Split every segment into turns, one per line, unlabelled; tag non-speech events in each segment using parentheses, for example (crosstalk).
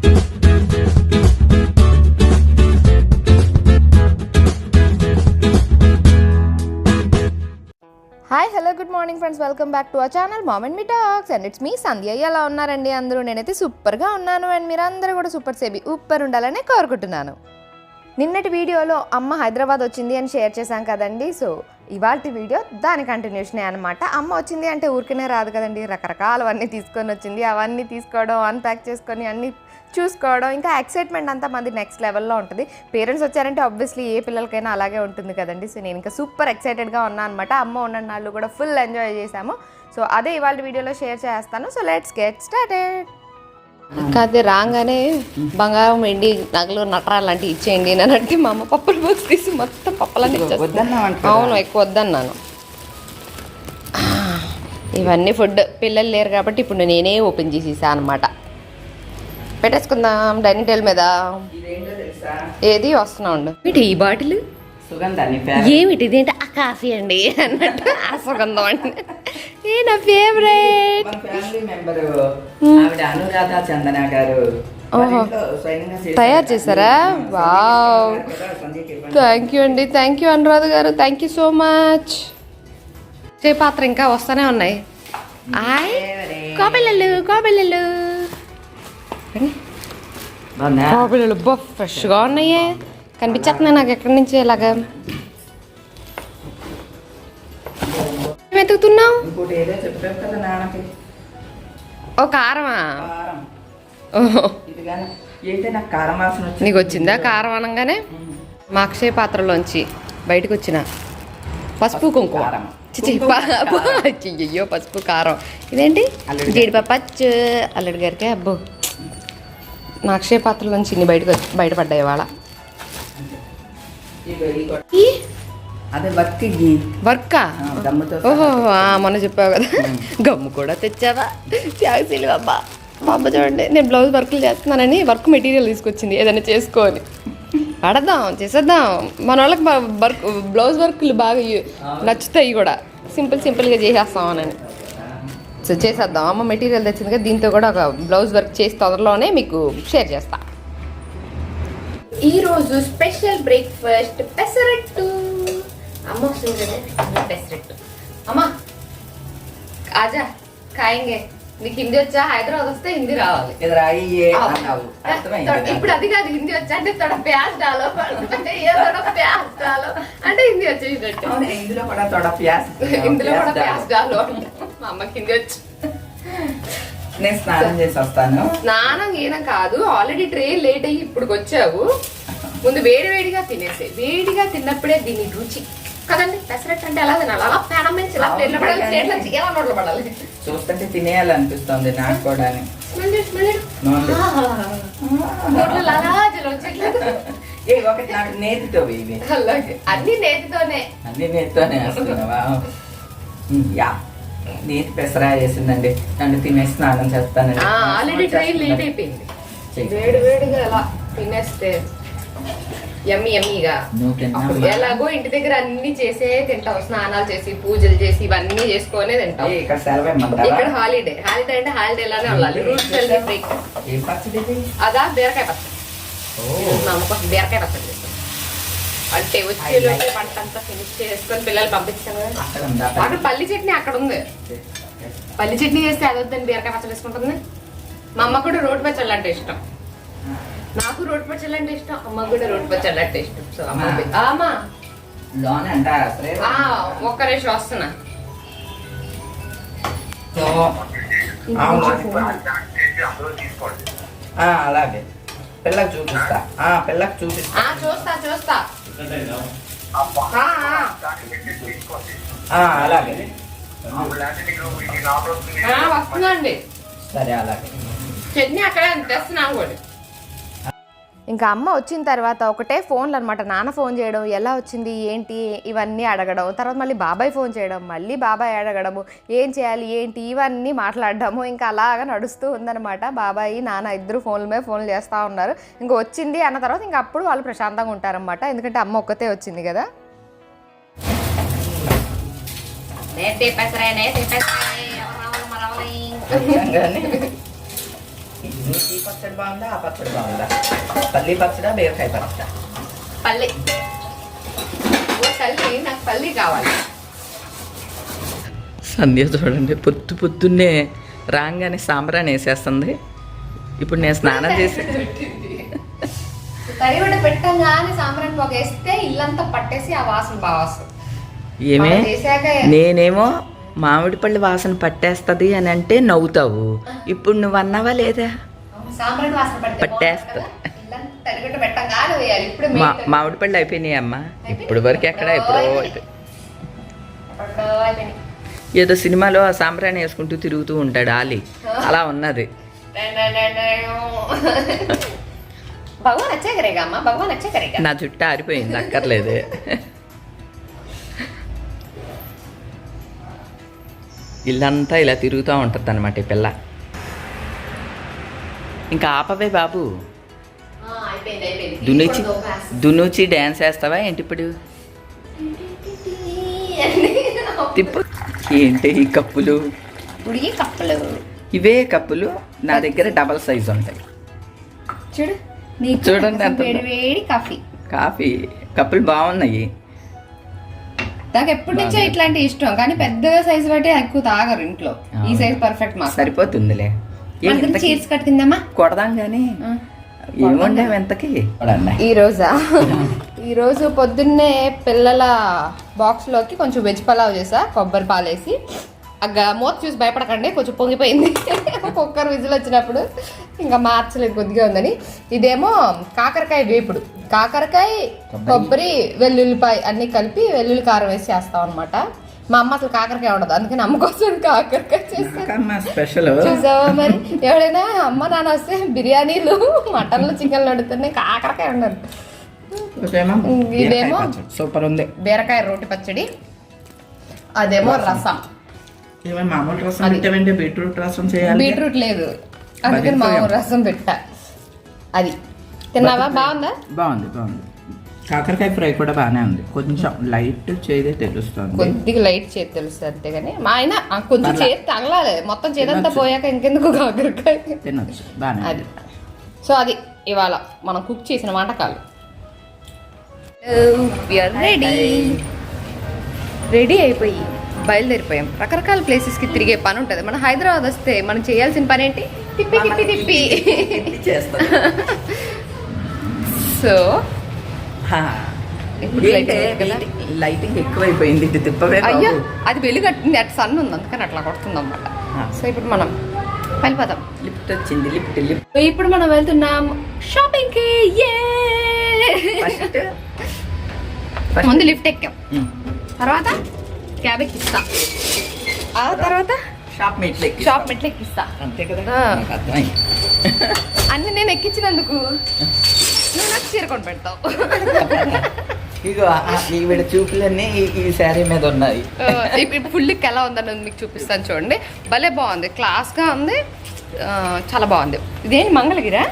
Hi hello good morning friends welcome back to our channel mom and me talks and it's me Sandhya ఎలా ఉన్నారండి అందరూ? నేనైతే సూపర్గా ఉన్నాను అండ్ మీరు అందరూ కూడా సూపర్ సేబీ ఉప్పర్ ఉండాలని కోరుకుంటున్నాను. నిన్నటి వీడియోలో అమ్మ హైదరాబాద్ వచ్చింది అని షేర్ చేశాం కదండి. సో ఇవాళ వీడియో దాని కంటిన్యూషనే అనమాట అమ్మ వచ్చింది అంటే ఊరికనే రాదు కదండి. రకరకాలవన్నీ తీసుకొని వచ్చింది. అవన్నీ తీసుకోవడం అన్ప్యాక్ చేసుకొని అన్నీ చూసుకోవడం ఇంకా ఎక్సైట్మెంట్ అంతా మంది నెక్స్ట్ లెవెల్లో ఉంటుంది. పేరెంట్స్ వచ్చారంటే ఆబ్వియస్లీ ఏ పిల్లలకైనా అలాగే ఉంటుంది కదండి. సో నేను ఇంకా సూపర్ ఎక్సైటెడ్గా ఉన్నాను అనమాట అమ్మ ఉన్న నాళ్ళు కూడా ఫుల్ ఎంజాయ్ చేశాము. సో అదే ఇవాళ వీడియోలో షేర్ చేస్తాను. సో లెట్స్ గెట్ స్టార్టెడ్ కాదే రాగానే బంగారం వెండి నగలు నటరాలు లాంటివి ఇచ్చేయండి. అని అంటే మా అమ్మ పప్పుల బాక్స్ తీసి మొత్తం పప్పలన్నీ. అవును ఎక్కువ వద్దన్నాను. ఇవన్నీ ఫుడ్. పిల్లలు లేరు కాబట్టి ఇప్పుడు నేనే ఓపెన్ చేసేసా అనమాట పెట్టేసుకుందాం డైనింగ్ టేబుల్ మీద.
ఇదేంటో తెలుసా?
ఏది? వస్తున్నా ఉండు. ఏంటి ఈ బాటిల్? ఏమిటి ఇదేంటి ఆ కాఫీ అండి అన్నట్టు ఆ సుగంధం అండి. ఏ నా ఫేవరెట్
అనురాధ చందన గారు.
తయారు చేశారా? వావ్. థ్యాంక్ యూ అండి. Thank you Anuradha garu. Thank you so much చే పాత్ర ఇంకా వస్తూనే ఉన్నాయి. ఆయ్. కోపిల్లలు కోపిల్లలు
బాగుందా?
కోపిల్లలు బా ఫ్రెష్గా ఉన్నాయే. కనిపించేస్తున్నాయి నాకు ఎక్కడి నుంచి ఇలాగా. వెతుకుతున్నావు? ఓ కారమా?
నాకు వచ్చింది?
కారం అనగానే? మా అక్షయ పాత్రలోంచి బయటకు వచ్చిన పసుపు కుంకుమ. అయ్యయ్యో పసుపు కారం. ఇదేంటి? జీడిపప్పు అచ్చు అల్లుడి గారికి అబ్బో. మా అక్షయ పాత్రలోంచి ఇన్ని బయటకు వచ్చి- బయటపడ్డాయి వాళ్ళ
ఇదిగో ఇది కూడా. అదే వర్క్ గీ
వర్కా?
ఆ, దమ్ముతో
ఓహో ఆ, మొన్న చెప్పావు కదా. గమ్ము కూడా తెచ్చావా? త్యాగశీలు అబ్బా మా అమ్మ చూడండి నేను బ్లౌజ్ వర్క్లు చేస్తున్నానని వర్క్ మెటీరియల్ తీసుకొచ్చింది ఏదైనా చేసుకోని ఆడదాం చేసేద్దాం. మన వాళ్ళకి వర్క్ బ్లౌజ్ వర్క్లు బాగా నచ్చుతాయి కూడా. సింపుల్ సింపుల్గా చేసేస్తామని సో చేసేద్దాం. అమ్మ మెటీరియల్ తెచ్చింది కదా దీంతో కూడా ఒక బ్లౌజ్ వర్క్ చేసి తొందరలోనే మీకు షేర్ చేస్తా. ఈరోజు స్పెషల్ బ్రేక్ఫాస్ట్ పెసరట్టు. అమ్మ వస్తుంది కదా పెసరట్టు. అమ్మా కాజా ఖాయింగే నీకు హిందీ వచ్చా? హైదరాబాద్ వస్తే హిందీ రావాలి. ఇప్పుడు అది కాదు హిందీ వచ్చా? అంటే తొడ ప్యాస్ డాలో అంటే ఏ తొడ ప్యాస్ డాలో అంటే హిందీ వచ్చేసినట్టు
ఇందులో కూడా తొడ ప్యాస్
ఇందులో కూడా
ప్యాస్
డాలో మా అమ్మకి హిందీ వచ్చు.
నేను స్నానం చేసి వస్తాను.
స్నానం కాదు ఆల్రెడీ ట్రే లేట్ అయ్యి ఇప్పుడు వచ్చావు ముందు వేడి వేడిగా తినేసే వేడిగా తిన్నప్పుడే దీని రుచి. కదండి? పెసరట్టు అంటే ఎలా తినాలి? అలా మీద ఇలా ప్లేట్లో పడాలి ప్లేట్లో నోట్లో పడాలి.
చూస్తుంటే తినేయాలనిపిస్తుంది నాకు కూడా.
నోట్లో. వచ్చేట్లేదు
ఏ ఒకటి నేతితో ఇవి.
అలాగే. అన్ని నేతితోనే.
అన్ని నేతితోనే వేస్తున్నావా యా. నేతి పెసరా వేసిందండి. నన్ను తినే స్నానం చేస్తానండి
ఆల్రెడీ ట్రైన్ లేట్ అయిపోయింది. వేడి వేడిగా అలా తినేస్తే ఎమ్మి ఎమ్మిగా ఎలాగో ఇంటి దగ్గర అన్ని చేసే తింటావు స్నానాలు చేసి పూజలు చేసి ఇవన్నీ చేసుకొనే తింటావు
ఇక్కడ సెలవు ఇమ్మంటావా?
ఇక్కడ హాలిడే హాలిడే అంటే హాలిడే లానే ఉండాలి. రూల్స్? అదా బీరకాయ పచ్చడి.
ఓ,
మా అమ్మ కోసం బీరకాయ పచ్చడి చేస్తాం. అంటే వచ్చే పంట అంతా ఫినిష్ చేసుకొని పిల్లలు పంపించాను
అక్కడ
పల్లి చట్నీ అక్కడ ఉంది. పల్లి చట్నీ చేస్తే అదొద్దని బీరకాయ పచ్చడి వేసుకుంటుంది. మా అమ్మ కూడా రోడ్డు పచ్చళ్ళు అంటే ఇష్టం. నాకు రోడ్డు పచ్చళ్ళు అంటే ఇష్టం. అమ్మ కూడా రోడ్డు పచ్చళ్ళు అంటే ఇష్టం. సో అమ్మ.
లోన్ అంటారా
ఒక్క నిమిషం వస్తున్నా.
అలాగే. పిల్లకి చూపిస్తా. ఆ పిల్లకి చూపిస్తా.
ఆ చూస్తా చూస్తా. ఆ, ఆ.
ఆ, అలాగే.
ఆ, వస్తుందండి.
సరే అలాగే.
చట్నీ అక్కడే తెస్తున్నాను కూడా. ఇంకా అమ్మ వచ్చిన తర్వాత ఒకటే ఫోన్లు అనమాట నాన్న ఫోన్ చేయడం ఎలా వచ్చింది ఏంటి ఇవన్నీ అడగడం. తర్వాత మళ్ళీ బాబాయ్ ఫోన్ చేయడం మళ్ళీ బాబాయ్ అడగడము ఏం చేయాలి ఏంటి ఇవన్నీ మాట్లాడడము. ఇంకా అలాగా నడుస్తూ ఉందన్నమాట. బాబాయ్ నాన్న ఇద్దరు ఫోన్ల మీద ఫోన్లు చేస్తూ ఉన్నారు. ఇంకా వచ్చింది అన్న తర్వాత ఇంకా అప్పుడు వాళ్ళు ప్రశాంతంగా ఉంటారన్నమాట. ఎందుకంటే అమ్మ ఒక్కతే వచ్చింది కదా.
నీకు ఈ పచ్చడి బాగుందా ఆ పచ్చడి బాగుందా పల్లి పచ్చడా బీరకాయ పచ్చడా
పల్లి. ఓ తల్లి నాకు పల్లి కావాలి.
సంధ్య చూడండి పొద్దు పొద్దున్నే రాగానే సాంబ్రాన్ని వేసేస్తుంది. ఇప్పుడు నేను స్నానం చేసి
తరివడ పెట్టంగానే సాంబ్రాన్ని పొగ వేస్తే ఇల్లంతా పట్టేసి ఆ వాసన బాగా వస్తుంది.
ఏమే? నేనేమో మామిడి పళ్ళు వాసన పట్టేస్తుంది అని అంటే నవ్వుతావు. ఇప్పుడు నువ్వు అన్నావా లేదా?
సాంబ్రాన్ని వాసన
పట్టేస్తా. మామిడి పళ్ళు అయిపోయినాయి అమ్మా. ఇప్పుడు వరకు ఎక్కడ ఎప్పుడో. ఏదో సినిమాలో ఆ సాంబ్రాన్ని వేసుకుంటూ తిరుగుతూ ఉంటాడు ఆలి. అలా ఉన్నది. (laughs)
భగవాన్ అచ్చే కరేగా అమ్మ భగవాన్ అచ్చే కరేగా
నా జుట్టు ఆరిపోయింది అక్కర్లేదు. (laughs) ఇల్లంతా ఇలా తిరుగుతూ ఉంటుంది అనమాట ఈ పిల్ల. ఇంకా ఆపవే బాబు. దునుచి. దునుచి డ్యాన్స్ వేస్తావా? ఏంటి ఇప్పుడు? తిప్పు. ఏంటి ఈ కప్పులు?
ఇప్పుడు ఈ కప్పలు.
ఇవే కప్పులు? నా దగ్గర డబల్ సైజ్ ఉంటాయి.
చూడు నీకు
చూడండి
వేడి వేడి కాఫీ.
కాఫీ. కప్పులు బాగున్నాయి.
నాకు ఎప్పటి నుంచో ఇట్లాంటి ఇష్టం కానీ పెద్ద సైజు బట్టి ఎక్కువ తాగరు ఇంట్లో. ఈ సైజ్ పర్ఫెక్ట్ మాకు.
సరిపోతుందిలే.
కట్టుకుందామా?
కొడదాం. కానీ ఎంతకి
ఈ రోజా? (laughs) ఈ రోజు పొద్దున్నే పిల్లల బాక్స్లోకి కొంచెం వెజ్ పలావ్ చేసా కొబ్బరి పాలేసి అగ్గ మూత చూసి భయపడకండి కొంచెం పొంగిపోయింది. (laughs) కుక్కర్ విజిల్ వచ్చినప్పుడు ఇంకా మార్చలేదు కొద్దిగా ఉందని. ఇదేమో కాకరకాయ వేపుడు. కాకరకాయ కొబ్బరి. వెల్లుల్లిపాయ అన్ని కలిపి వెల్లుల్లి కారం వేసి చేస్తాం అనమాట మా అమ్మ అసలు కాకరకాయ ఉండదు అందుకని అమ్మ కోసం కాకరకాయ చేస్తాను
స్పెషల్
చూసావా మరి? ఎవడైనా అమ్మ నాన్న వస్తే బిర్యానీలు మటన్లు చికెన్లు వండుతున్నాయి కాకరకాయ ఉండదు ఇదేమో?
సూపర్ ఉంది.
బీరకాయ రోటి పచ్చడి అదేమో రసం.
ఏమైనా మామూలు రసం పెట్టామంటే బీట్రూట్ రసం చేయాలి.
బీట్రూట్ లేదు. అందుకని మామూలు రసం పెట్టా. అది. తిన్నావా? బాగుందా?
బాగుంది బాగుంది. కాకరకాయ ఫ్రై కూడా బాగానే ఉంది. కొంచెం లైట్ చేదే తెలుస్తుంది.
కొద్దిగా లైట్ చేతి తెలుసు అంతేగాని మా ఆయన ఆ, కొంచెం చేతి తగలాలి. మొత్తం చేతంతా పోయాక ఇంకెందుకు కాకరకాయ?
తినొచ్చు. బాగానే
అది. సో అది ఇవాళ మనం కుక్ చేసిన వంటకాలు. రెడీ రెడీ అయిపోయి బయలుదేరిపోయాం. రకరకాల ప్లేసెస్కి తిరిగే పని ఉంటుంది. మన హైదరాబాద్ వస్తే మనం చేయాల్సిన పని ఏంటి? తిప్పి తిప్పి తిప్పి. సో (laughs) ఇప్పుడు light ఉంది కదా?
లైటింగ్ ఎక్కువైపోయింది. ఇటు తిప్పవే
అయ్యో. అది వెలుగట్టింది అటు సన్ ఉంది. అందుకని అట్లా కొడుతుంది అనమాట. సో ఇప్పుడు మనం వెళ్ళిపోదాం.
లిఫ్ట్ వచ్చింది. లిఫ్ట్ లిఫ్ట్
ఇప్పుడు మనం వెళ్తున్నాం
షాపింగ్కి.
ముందు లిఫ్ట్ ఎక్కాం. తర్వాత క్యాబ్ ఎక్కిస్తా. ఆ తర్వాత?
షాప్ మెట్లు ఎక్కి
షాప్ మెట్లు ఎక్కిస్తా.
అంతే కదా?
అన్ని నేను ఎక్కించినందుకు? నువ్వు నాకు చీర కొని పెడతావు.
ఇగో ఈవిడ చూపులన్నీ ఈ- శారీ మీద ఉన్నాయి.
ఇప్పుడు ఇప్పుడు ఫుల్ ఎలా ఉందని మీకు చూపిస్తాను చూడండి. భలే బాగుంది. క్లాస్గా ఉంది. చాలా బాగుంది. ఇదేంటి మంగళగిరా.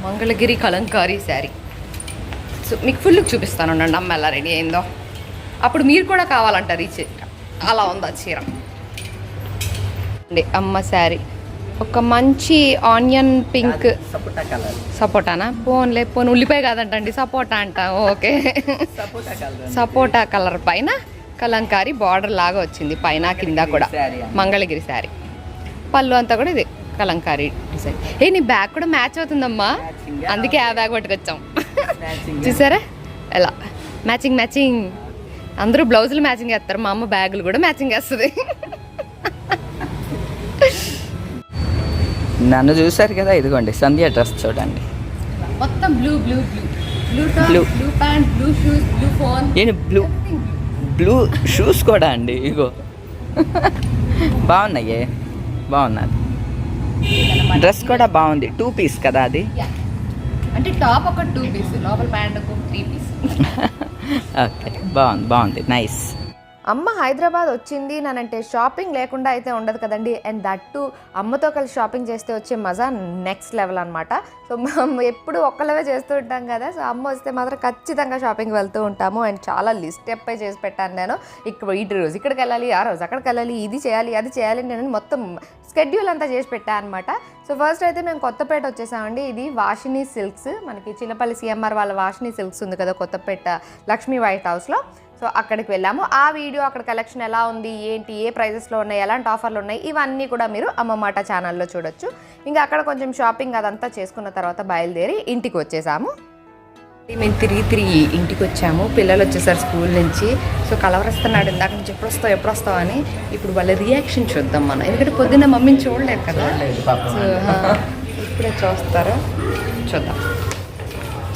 మంగళగిరి కలంకారీ శారీ. సో మీకు ఫుల్ చూపిస్తాను ఉండండి అమ్మ ఎలా రెడీ అయిందో. అప్పుడు మీరు కూడా కావాలంటారు ఈ చీర. అలా ఉంది ఆ చీర? అండి అమ్మ శారీ. ఒక మంచి ఆనియన్ పింక్.
సపోటా కలర్.
సపోటానా? పోన్లే పోన్ ఉల్లిపాయ కాదంటండి సపోటా అంట. Okay.
Sapota colour
sapota colour పైన కలంకారీ బార్డర్ లాగా వచ్చింది పైన కింద కూడా. మంగళగిరి శారీ. పళ్ళు అంతా కూడా ఇది కలంకారీ డిజైన్. ఏ నీ బ్యాగ్ కూడా మ్యాచ్ అవుతుందమ్మా. అందుకే ఆ బ్యాగ్ పట్టుకొచ్చాం. చూసారా? ఎలా? మ్యాచింగ్ మ్యాచింగ్ అందరూ బ్లౌజులు మ్యాచింగ్ వేస్తారు మా అమ్మ బ్యాగులు కూడా మ్యాచింగ్ వేస్తుంది
నన్ను చూసారు కదా ఇదిగోండి సంధ్య డ్రెస్ చూడండి.
మొత్తం blue blue blue blue. Blue pant blue shoes blue phone
ఏంటి బ్లూ బ్లూ షూస్ కూడా అండి ఇగో. బాగున్నాయే? బాగున్నది డ్రెస్ కూడా బాగుంది టూ పీస్ కదా అది?
అంటే టాప్ ఒక టూ పీస్ లోపల ప్యాంట్ ఒక త్రీ పీస్
ఓకే బాగుంది బాగుంది నైస్
అమ్మ హైదరాబాద్ వచ్చింది నానంటే షాపింగ్ లేకుండా అయితే ఉండదు కదండి. అండ్ దట్టు అమ్మతో కలిసి షాపింగ్ చేస్తే వచ్చే మజా నెక్స్ట్ లెవెల్ అనమాట సో మనం ఎప్పుడు ఒక్కలవే చేస్తూ ఉంటాం కదా. సో అమ్మ వస్తే మాత్రం ఖచ్చితంగా షాపింగ్ వెళ్తూ ఉంటాము. అండ్ చాలా లిస్ట్ అప్పై చేసి పెట్టాను నేను. ఇక్కడ ఈ రోజు ఇక్కడికి వెళ్ళాలి ఆ రోజు అక్కడికి వెళ్ళాలి ఇది చేయాలి అది చేయాలి నేను మొత్తం స్కెడ్యూల్ అంతా చేసి పెట్టాను అనమాట సో ఫస్ట్ అయితే మేము కొత్తపేట వచ్చేసామండి. ఇది వాషిని సిల్క్స్. మనకి చిన్నపల్లి సిఎంఆర్ వాళ్ళ వాషిని సిల్క్స్ ఉంది కదా కొత్తపేట లక్ష్మీ వైట్ హౌస్లో. సో అక్కడికి వెళ్ళాము. ఆ వీడియో అక్కడ కలెక్షన్ ఎలా ఉంది ఏంటి ఏ ప్రైజెస్లో ఉన్నాయి ఎలాంటి ఆఫర్లు ఉన్నాయి ఇవన్నీ కూడా మీరు అమ్మమాట ఛానల్లో చూడొచ్చు. ఇంకా అక్కడ కొంచెం షాపింగ్ అదంతా చేసుకున్న తర్వాత బయలుదేరి ఇంటికి వచ్చేసాము. మేము తిరిగి తిరిగి ఇంటికి వచ్చాము. పిల్లలు వచ్చేసారు స్కూల్ నుంచి. సో కలవరిస్తున్నాడు ఇందాక నుంచి ఎప్పుడు వస్తావు ఎప్పుడు వస్తావు అని ఇప్పుడు వాళ్ళ రియాక్షన్ చూద్దాం మనం. ఎందుకంటే పొద్దున్న మమ్మీని చూడలేదు కదా. సో ఇప్పుడే చూస్తారా. చూద్దాం.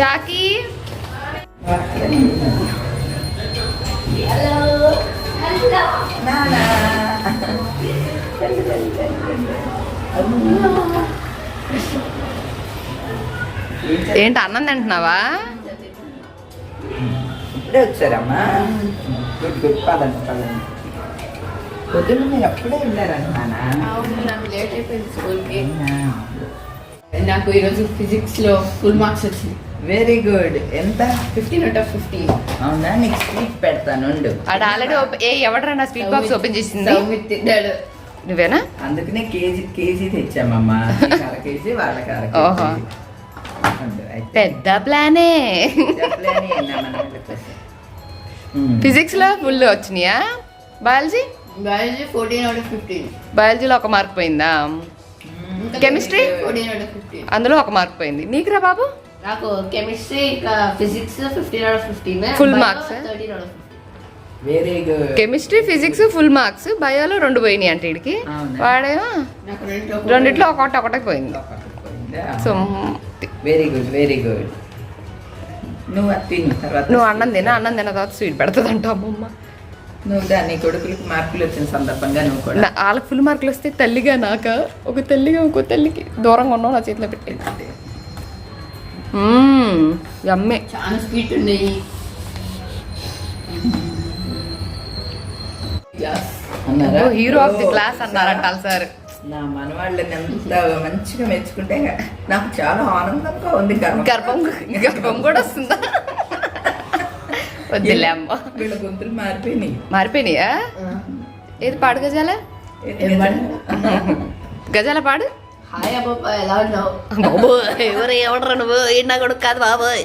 చాకీ
నానా. ఏం చేస్తున్నావు?
ఏంటి అన్నం తింటున్నావా?
ఇప్పుడే వచ్చారమ్మా. పదండి పదండి పొద్దున్న మీరు అప్పుడే వెళ్ళారంట నానా.
అవును నాకు లేట్ అయిపోయింది స్కూల్కి. నాకు ఈరోజు ఫిజిక్స్లో ఫుల్ మార్క్స్ వచ్చింది
వెరీ గుడ్ ఎంత?
ఫిఫ్టీన్ అవుట్ ఆఫ్ ఫిఫ్టీ
అవునా? నీకు స్వీట్ పెడతాను
ఆడ ఆల్రెడీ ఏ ఎవడరా నా స్వీట్ బాక్స్ ఓపెన్ చేసింది?
తిన్నాడు.
నువ్వేనా?
అందుకనే కేజీ కేజీ తెచ్చామమ్మా. (laughs) అర కేజీ వాళ్ళకి అర
ఓహో. పెద్ద ప్లానే. ఫిజిక్స్లో ఫుల్ వచ్చినాయా? Biology
biology fourteen out of fifteen
బయాలజీలో ఒక మార్క్ పోయిందా? Chemistry
fourteen out of fifteen
అందులో ఒక మార్క్ పోయింది. నీకురా బాబు?
నాకు కెమిస్ట్రీ ఇంకా physics fifteen out of fifteen
marks, eh?
Thirteen out of
very good
chemistry physics full marks బయోలో రెండు పోయినాయి అంటే వీడికి
అవునా?
వాడేమో
నాకు రెండింటిలో
ఒకటి ఒకటే పోయింది. So
very good very good నువ్వు తిను తర్వాత
నువ్వు అన్నం తిన అన్నం తిన్న తర్వాత స్వీట్ పెడుతుంది అంట అమ్మమ్మ
నువ్వు దాన్ని కొడుకులకి మార్కులు వచ్చిన సందర్భంగా నువ్వు కూడా.
వాళ్ళకి ఫుల్ మార్కులు వస్తే తల్లిగా నాక? ఒక తల్లిగా ఇంకో తల్లికి. దూరంగా ఉన్నావు నా చేతిలో పెట్టి అమ్మే
చాలా స్వీట్ ఉన్నాయి.
హీరో ఆఫ్ ది క్లాస్ అన్నారంట సార్.
నా మనవాళ్ళని ఎంత మంచిగా మెచ్చుకుంటే నాకు చాలా ఆనందంగా ఉంది గర్వం
గర్భం గర్భం కూడా వస్తుందా? వద్దులే అమ్మ.
వీళ్ళ గొంతులు మారిపోయినాయి.
మారిపోయినాయా? ఏది పాడు గజాల? గజాల పాడు?
హాయ్ అబ్బాబా ఎలా ఉన్నావు
బాబు ఎవరు ఎవడరా నువ్వు నా కొడుకు కాదు బాబోయ్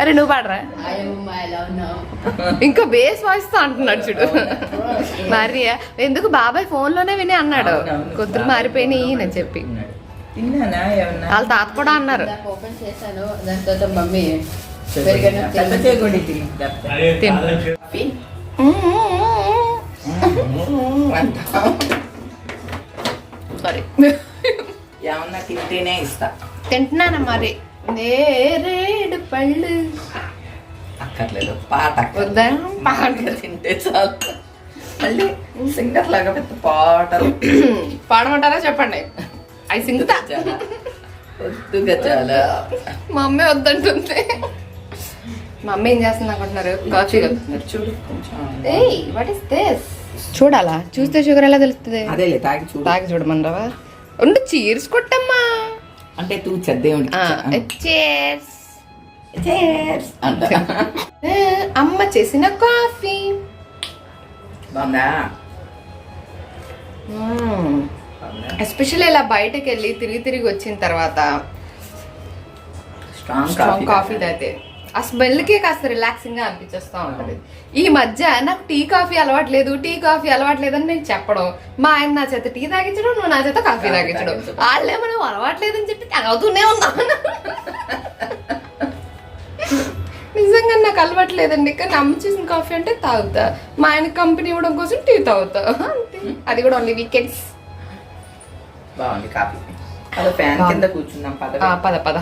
అరే నువ్వు పాడరా
హాయ్ అమ్మమ్మ ఎలా ఉన్నావు
ఇంకా బేస్ వాయిస్తో అంటున్నాడు చూడు మరి ఎందుకు బాబాయ్ ఫోన్లోనే విని అన్నాడు. కొద్దులు మారిపోయినాయి అని చెప్పి వాళ్ళ తాత కూడా అన్నారు
ఇందాక ఓపెన్ చేశాను దాని తర్వాత మమ్మీ
తిని.
సారీ.
ఏమన్నా తింటేనే ఇస్తా.
తింటున్నాను మరి? నేరేడు పళ్ళు.
అక్కర్లేదు పాట
వద్దా?
పాట తింటే చాలు. మళ్ళీ సింగర్ లాగా పెద్ద పాటలు.
పాడమంటారా చెప్పండి? అవి సింగుతా?
చాలా వద్దుగా చాలా
మా అమ్మే వద్దంటుంది. మా అమ్మ ఏం చేస్తుంది అనుకుంటున్నారు? కాఫీ
చూడు కొంచెం
ఏయ్ వాట్ ఇస్ దిస్ చూడాలా? చూస్తే షుగర్ ఎలా తెలుస్తుంది?
అదేలే తాగి చూడు.
తాగి చూడమన్నావా ఉండు చీర్స్ కొట్టమ్మా.
అంటే దేవుడికి
చేర్స్
అంట.
అమ్మ చేసిన కాఫీ.
బాగుందా?
ఎస్పెషల్లీ ఇలా బయటకు వెళ్ళి తిరిగి తిరిగి వచ్చిన తర్వాత
స్ట్రాంగ్
స్ట్రాంగ్ కాఫీ
కాఫీ
తాగితే. ఆ స్మెల్కే కాస్త రిలాక్సింగ్గా అనిపించేస్తా ఉంటుంది. ఈ మధ్య నాకు టీ కాఫీ అలవాట్లేదు టీ కాఫీ అలవాట్లేదు అని నేను చెప్పడం. మా ఆయన నా చేత టీ తాగించడం నువ్వు నా చేత కాఫీ తాగించడం.
తాగించడం.
వాళ్ళే మనం అలవాట్లేదని చెప్పి తాగుతూనే ఉన్నాం నిజంగా నాకు అలవాట్లేదండి కానీ అమ్మ చేసిన కాఫీ అంటే తాగుతా. మా ఆయన కంపెనీ ఇవ్వడం కోసం టీ తాగుతా. అంతే. అది కూడా ఓన్లీ వీకెండ్స్
బాగుంది కాఫీ. ఫ్యాన్ కింద కూర్చున్నాం పద.
పద పద.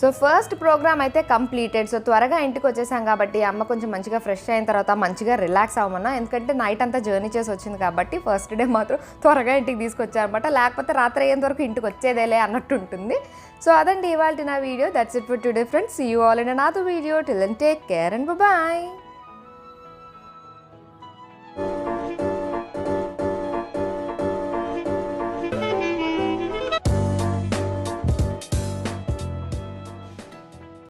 సో ఫస్ట్ ప్రోగ్రామ్ అయితే కంప్లీటెడ్ సో త్వరగా ఇంటికి వచ్చేసాం కాబట్టి అమ్మ కొంచెం మంచిగా ఫ్రెష్ అయిన తర్వాత మంచిగా రిలాక్స్ అవ్వమన్నా. ఎందుకంటే నైట్ అంతా జర్నీ చేసి వచ్చింది కాబట్టి ఫస్ట్ డే మాత్రం త్వరగా ఇంటికి తీసుకొచ్చారనమాట లేకపోతే రాత్రి అయ్యేంత వరకు ఇంటికి వచ్చేదేలే అన్నట్టు ఉంటుంది. సో అదండి ఇవాళ నా video. That's it for to different see you all in నాతో video till and take care and bye